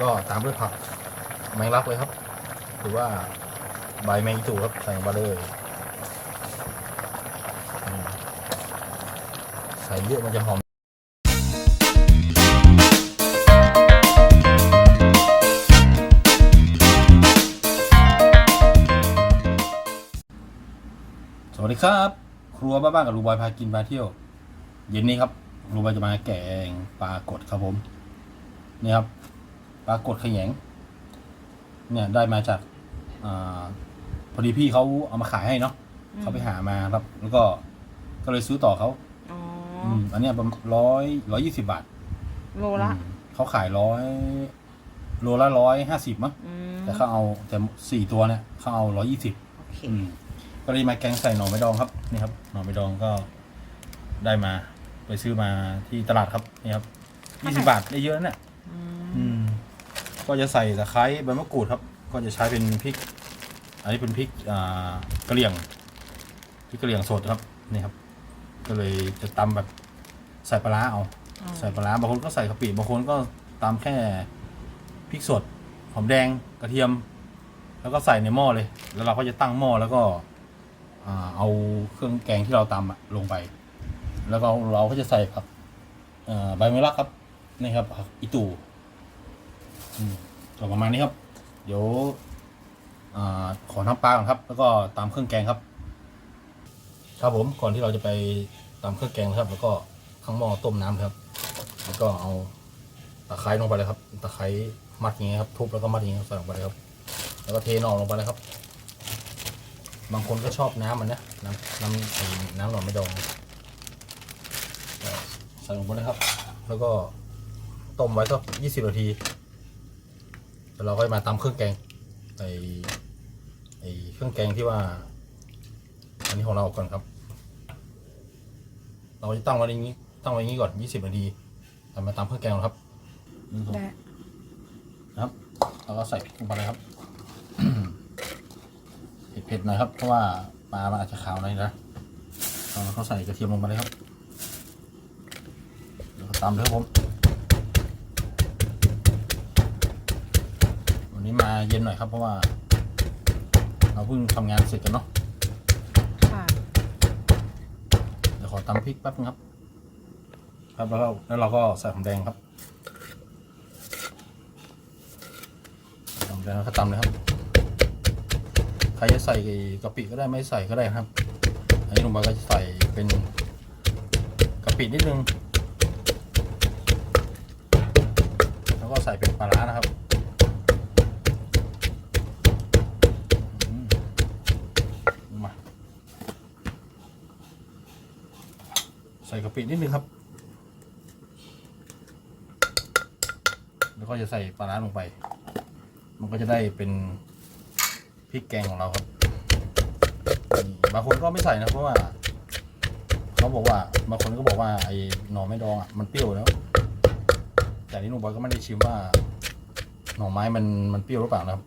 ก็ตามด้วยผักแมงลักเลยครับ หรือว่าใบแมงอีตู่ครับใส่ลงไปเลยใส่เยอะมันจะหอมสวัสดีครับ ครัวบ้านๆกับลุงบอยพากินพาเที่ยว เย็นนี้ครับลุงบอยจะมาแกงปลากดครับผม นี่ครับ ปลากดขยงเนี่ยได้มาจากอาพอดีพี่เขาเอามาขายให้เนาะเขาไปหามาครับ แล้วก็ก็เลยซื้อต่อเขาอ๋ออืมอันเนี้ยประมาณร้อยร้อยยี่สิบาท โลละอืมเขาขายร้อยโลละร้อยห้าสิบมั้งอืมแต่เขาเอาแต่สี่ตัวเนี่ยเขาเอาร้อยยี่สิบโอเคอืมก็เลยมาแกงใส่หน่อไม้ดองครับนี่ครับหน่อไม้ดองก็ได้มา ไปซื้อมาที่ตลาดครับนี่ครับยี่สิบาทได้เยอะนะเนี่ยอืมอืม ก็จะใส่ตะไคร้ใบมะกรูดครับ ก็จะใช้เป็นพริก อันนี้เป็นพริกอ่ากะเหรี่ยงพริกกะเหรี่ยงสดครับนี่ครับ ก็เลยจะตำแบบใส่ปลาร้าเอา อ๋อใส่ปลาร้าบางคนก็ใส่กะปิบางคนก็ตำแค่พริกสดหอมแดงกระเทียม แล้วก็ใส่ในหม้อเลย แล้วเราก็จะตั้งหม้อแล้วก็อ่าเอาเครื่องแกงที่เราตำอะลงไป แล้วก็เราก็จะใส่ผักเอ่อใบมะระครับนี่ครับผักอีตู อืมก็ประมาณนี้ครับ เดี๋ยวอขอน้ำปลาก่อนครับ แล้วก็ตามเครื่องแกงครับ ครับผมก่อนที่เราจะไปตามเครื่องแกงนะครับ แล้วก็ข้างหม้อต้มน้ำครับ แล้วก็เอาตะไคร้ลงไปเลยครับ ตะไคร้มัดอย่างเงี้ยครับ ทุบแล้วก็มัดอย่างเงี้ยใส่ลงไปเลยครับ แล้วก็เทนอกลงไปเลยครับ บางคนก็ชอบน้ำมันนะน้ำน้ำน้ำหน่อไม่ดองใส่ลงไปเลยครับ แล้วก็ต้มไว้สักยี่สิบนาที แล้วเราก็มาตำเครื่องแกงไอ้ไอ้เครื่องแกงที่ว่า อันนี้ของเราก่อนครับ เราจะตั้งไว้อย่างนี้ ตั้งไว้อย่างนี้ก่อนยี่สิบนาทีเรามาตำเครื่องแกงก่อนครับหนึ่งสองได้นะครับแล้วก็ใส่ลงไปเลยครับเผ็ดๆหน่อยครับ เพราะว่าปลามันอาจจะขาวหน่อยนะเราเขาใส่กระเทียมลงไปเลยครับแล้วก็ตำเลยครับผม นนี้มาเย็นหน่อยครับ เพราะว่า เราเพิ่งทำงานเสร็จกันเนาะค่ะเดี๋ยวขอตำพริกแป๊บนึงครับ ครับแล้วก็แล้วเราก็ใส่หอมแดงครับหอมแดงแล้วก็ตำเลยครับใครจะใส่กะปิก็ได้ไม่ใส่ก็ได้ครับอันนี้ลุงบอยก็จะใส่เป็นกะปินิดนึง แล้วก็ใส่เป็นปลาร้านะครับอืมมา ใส่กะปินิดนึงครับ แล้วก็จะใส่ปลาร้าลงไป มันก็จะได้เป็นพริกแกงของเราครับบางคนก็ไม่ใส่นะเพราะว่าเขาบอกว่าบางคนก็บอกว่าไอ้หน่อไม้ดองอะมันเปรี้ยวแล้ว แต่นี่หนุ่มบอยก็ไม่ได้ชิมว่า หน่อไม้มันมันเปรี้ยวหรือเปล่านะครับ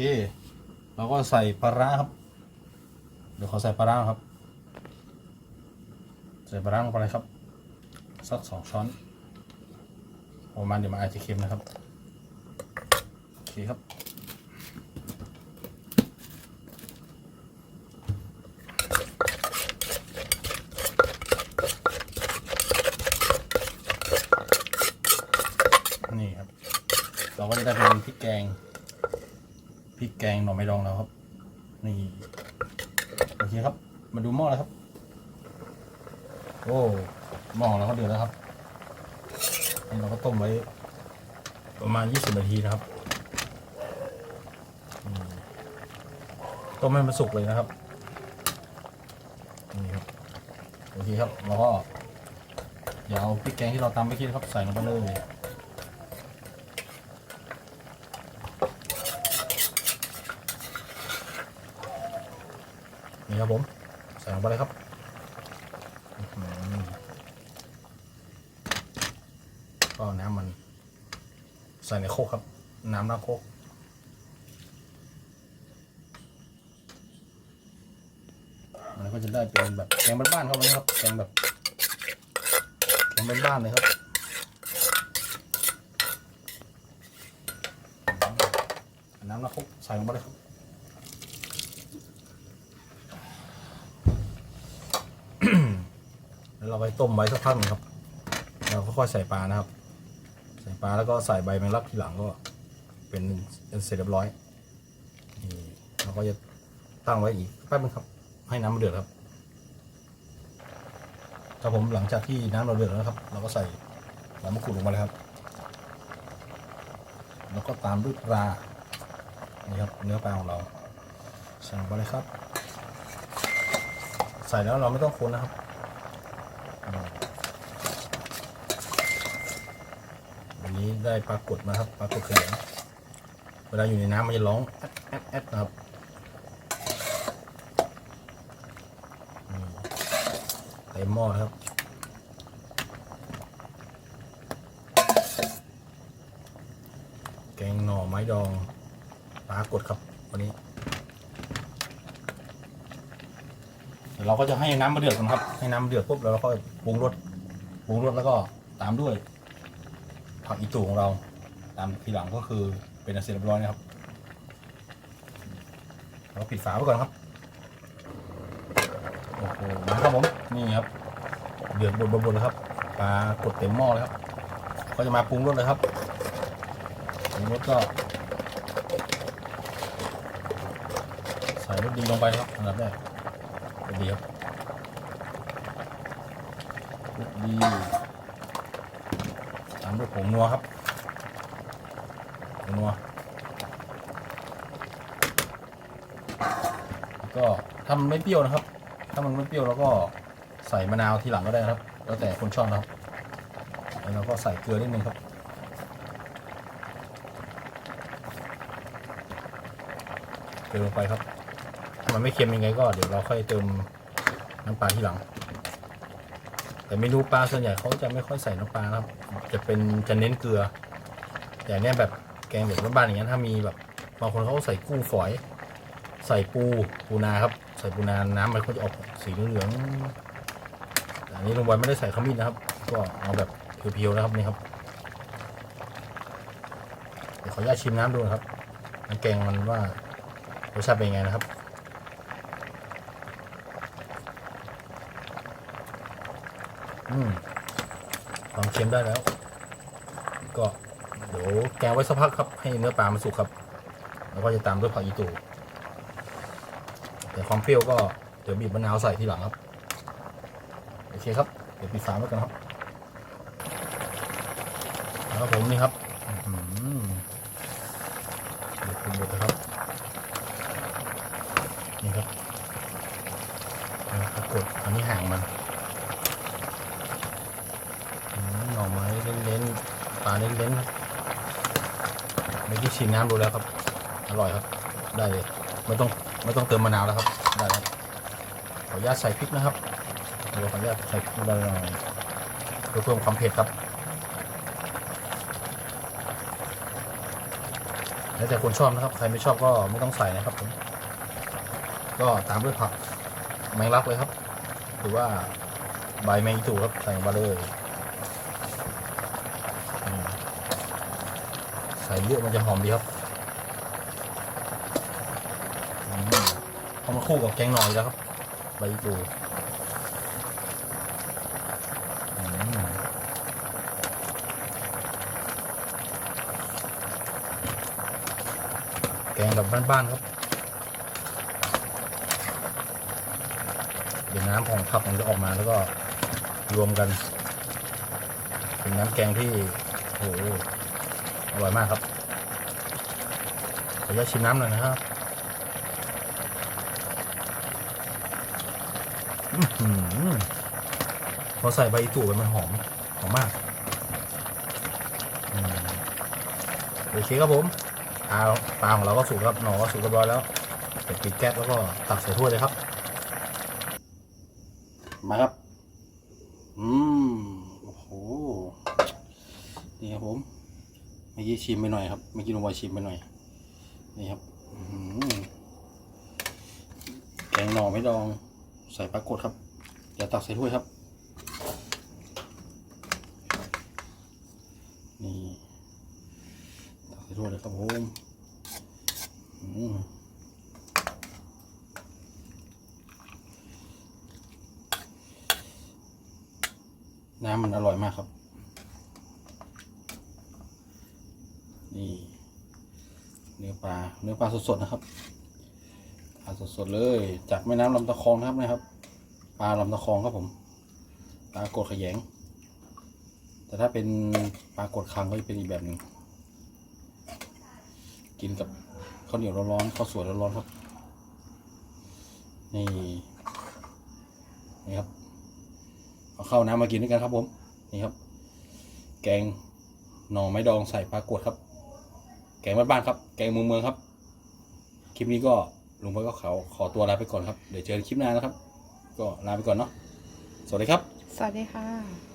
เคเราก็ใส่ปลาร้าครับ เดี๋ยวขอใส่ปลาร้าครับ ใส่ปลาร้าลงไปเลยครับ สักสองช้อนประมาณเดี๋ยวมันอาจจะเค็มนะครับ โอเคครับ นี่ครับ เราก็จะได้เป็นพริกแกง พริกแกงหน่อไม้ดองแล้วครับ นี่โอเคครับ มาดูหม้อแล้วครับ โอ้หม้อเราก็เดือดแล้วครับนี่เราก็ต้มไว้ ประมาณ 20 นาทีนะครับต้มให้มันสุกเลยนะครับนี่ครับโอเคครับเราก็เดี๋ยวเอาพริกแกงที่เราตำเมื่อกี้นะครับใส่ลงไปเลย นี่ครับผม ใส่ลงไปเลยครับก็น้ำมัน ใส่ในโคกครับ น้ำน้ำโคกแล้วก็จะได้เป็นแบบแกงบ้านๆครับวันนี้ครับแกงแบบแกงบ้านๆเลยครับน้ำละคกใส่ลงไปเลยครับ แล้ว เราไปต้มไว้สักพักหนึงครับเราก็ค่อยใส่ปลานะครับ ใส่ปลาแล้วก็ใส่ใบแมงลักทีหลังก็เป็นเป็นเสร็จเรียบร้อยนี่เราก็จะตั้งไว้อีกแป๊บนึงครับ ให้น้ำมันเดือดครับครับผมหลังจากที่น้ำเราเดือดแล้วนะครับ เราก็ใส่ใบมะกรูดลงมาเลยครับ แล้วก็ตามด้วยปลานี่ครับเนื้อปลาของเราใส่ลงไปเลยครับ ใส่แล้วเราไม่ต้องคนนะครับ วันนี้ได้ปลากดมาครับปลากดขยงเวลาอยู่ในน้ำมันจะร้องแอดแอดแอดนะครับนี่หม้อครับแกงหน่อไม้ดองปลากดครับวันนี้ เราก็จะให้น้ำมาเดือดก่อนครับ ให้น้ำเดือดปุ๊บแล้วเราก็ปรุงรสปรุงรสแล้วก็ตามด้วย ผักอีตูของเรา ตามทีหลังก็คือเป็นอันเสร็จเรียบร้อยนะครับเราปิดฝาไว้ก่อนครับโอ้โหมาครับผมนี่ครับ เดือดบดบดๆเลยครับปลากดเต็มหม้อเลยครับ ก็จะมาปรุงรสเลยครับปรุงรสก็ใส่รสดีลงไปครับอันดับแรก รสดีครับรสดีตามด้วยผงนัวครับผงนัวแล้วก็ถ้ามันไม่เปรี้ยวนะครับ ถ้ามันไม่เปรี้ยวเราก็ใส่มะนาวทีหลังก็ได้นะครับ แล้วแต่คนชอบนะครับแล้วเราก็ใส่เกลือนิดนึงครับเติมลงไปครับ มันไม่เค็มยังไงก็เดี๋ยวเราค่อยเติมน้ำปลาที่หลัง แต่เมนูปลาส่วนใหญ่เขาจะไม่ค่อยใส่น้ำปลาครับ จะเป็นจะเน้นเกลือ แต่เนี้ยแบบแกงแบบบ้านๆอย่างเงี้ยถ้ามีแบบบางคนเขาใส่กุ้งฝอย ใส่ปูปูนาครับ ใส่ปูนาน้ำมันก็จะออกสีเหลืองๆแต่อันนี้ลงไปไม่ได้ใส่ขมิ้นนะครับ ก็เอาแบบเพียวๆนะครับนี่ครับเดี๋ยวขออนุญาตชิมน้ำดูนะครับน้ำแกงมันว่ารสชาติเป็นยังไงนะครับ อืมความเค็มได้แล้ว ก็เดี๋ยวแกงไว้สักพักครับ ให้เนื้อปลามันสุกครับ แล้วก็จะตามด้วยผักอีตูแต่ความเปรี้ยวก็เดี๋ยวบีบมะนาวใส่ทีหลังครับ โอเคครับ เดี๋ยวปิดฝาไว้กันครับ แล้วผมนี่ครับอื้อหือเดือดเป็นหมดนะครับ นี่ครับกฏอันนี้ห่างมัน อืมหน่อไม้เล้นๆปลาเล้นๆครับเมื่อกี้ชิมน้ำดูแล้วครับ อร่อยครับ ได้เลยไม่ต้องไม่ต้องเติมมะนาวแล้วครับ ได้แล้วขออนุญาตใส่พริกนะครับเดี๋ยวขออนุญาตใส่พริกไปหน่อยเพื่อเพิ่มความเผ็ดครับ แล้วแต่คนชอบนะครับ ใครไม่ชอบก็ไม่ต้องใส่นะครับผม ก็ตามด้วยผักแมงลักเลยครับ หรือว่าใบแมงอีตูครับ ใส่ลงไปเลย อืม ใส่เยอะมันจะหอมดีครับเอามาคู่กับแกงหน่อยแล้วครับใบตูแกงแบบบ้านๆครับ เดี๋ยวน้ำของผักมันจะออกมาแล้วก็รวมกัน เป็นน้ำแกงที่โอ้โห ร่อยมากครับขออนุญาตชิมน้ำหน่อยนะครับอือหือพอใส่ใบอีตู่ไปมันหอม หอมมากอืมโอเคครับผมปลาปลาของเราก็สุกครับหนอก็สุกเรียบร้อยแล้วเดี๋ยวปิดแก๊สแล้วก็ตักใส่ถ้วยเลยครับ มาครับ อืม โอ้โห นี่ครับผม เมื่อกี้ชิมไปหน่อยครับเมื่อกี้ลงไปชิมไปหน่อย นี่ครับแกงหน่อไม่ดอง ใส่ปลากดครับ เดี๋ยวตักใส่ถ้วยครับ นี่ ตักใส่ถ้วยเลยครับผมน้ำมันอร่อยมากครับ นี่ เนื้อ ปลาเนื้อปลาสดๆนะครับปลาสดๆเลย จากแม่น้ำลำตะคองนะครับนะครับ ปลาลำตะคองครับผม ปลากดขยง แต่ถ้าเป็นปลากดคังก็จะเป็นอีกแบบหนึ่งกินกับข้าวเหนียวร้อนๆข้าวสวยร้อนๆครับ นี่นี่ครับเอาเข้าน้ำมากินด้วยกันครับผม นี่ครับ แกงหน่อไม้ดองใส่ปลากรดครับ แกงบ้านๆครับ แกงเมืองเมืองครับ คลิปนี้ก็ลุงพ่อก็เขาขอตัวลาไปก่อนครับ เดี๋ยวเจอกันคลิปหน้านะครับ ก็ลาไปก่อนเนาะ สวัสดีครับ สวัสดีค่ะ